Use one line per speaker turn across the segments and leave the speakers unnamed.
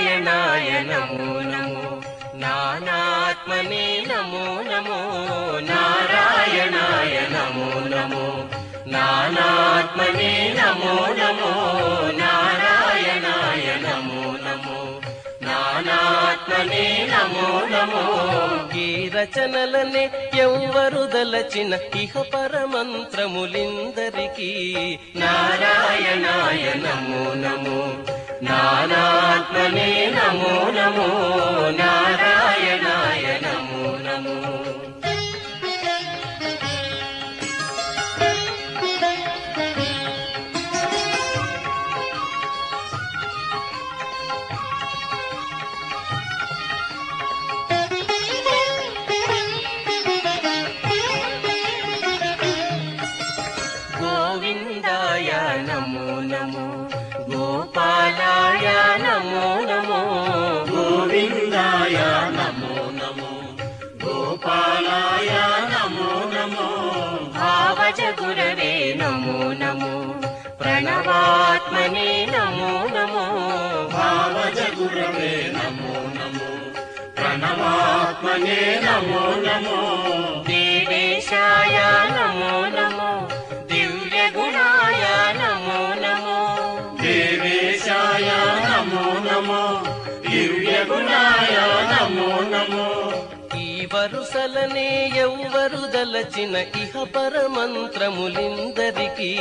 నారాయణాయ నమో నమో. నానాత్మనే నమో నమో. నారాయణాయ నమో నమో. నానాత్మనే నమో నమో. నారాయణాయ నమో నమో. నానాత్మనే నమో నమో. ఈ రచనలనే ఎవ్వరు దలచిన ఇహ పరమంత్రములిందరికీ. నారాయణాయ నమో నమో. నానాత్మనే నమో నమో నారాయణాయ నమో నమో. गोपालाय नमो नमो। भावज गुरवे नमो नमो।
प्रणवात्मने नमो नमो। भावज गुरवे नमो नमो।
प्रणवात्मने नमो नमो। देवेशाय नमो नमो। दिव्यगुणाय
नमो नमो। देवेशाय नमो नमो। दिव्यगुणाय नमो
नमो। వరుసలనే ఎవ్వరు దలచిన ఇహ పరమంత్రములిందరికీ.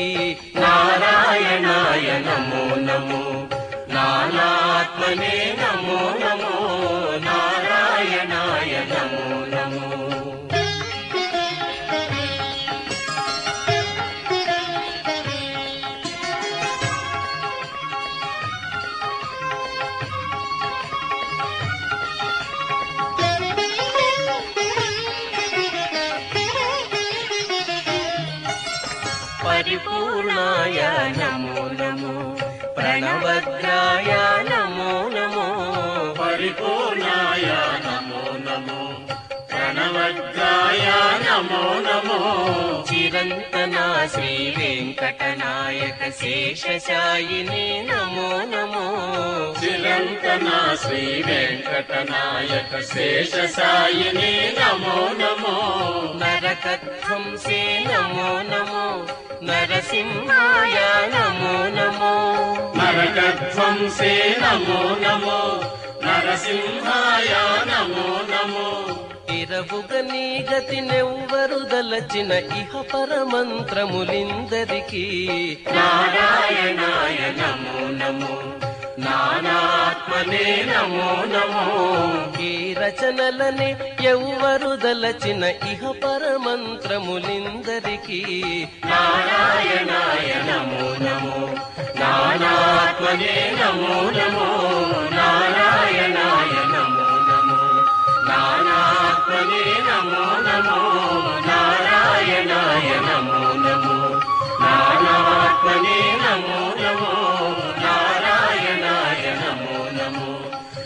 నారాయణాయ నమో నమో నానాత్మనే నమో నమో నారాయణాయ నమో. పరిపూర్ణాయ నమో నమో. ప్రణవద్రాయ నమో నమో. పరిపూర్ణ मज्ञाय नमो नमो। चिरन्तना श्री
वेङ्कटनायक नमो नमो। चिरन्तना श्री वेङ्कटनायक शेषशायिने
नमो नमो। नरकध्वंसे नमो नमो। नरसिंहाय
नमो नमो। नरकध्वंसे नमो नमो। नरसिंहाय
ఇరవుగ నీ గతినెవ్వరు దలచిన ఇహ పరమంత్రములిందరికీ. నారాయణాయ నమో నమో నానాత్మనే నమో నమో. ఈ రచనలనే ఎవ్వరు దలచిన ఇహ పరమంత్రములిందరికీ. నారాయణాయ నమో నమో నానాత్మనే నమో నమో.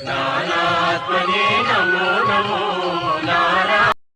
నారాయణాయ నమో నమో నానాత్మనే నమో నమో.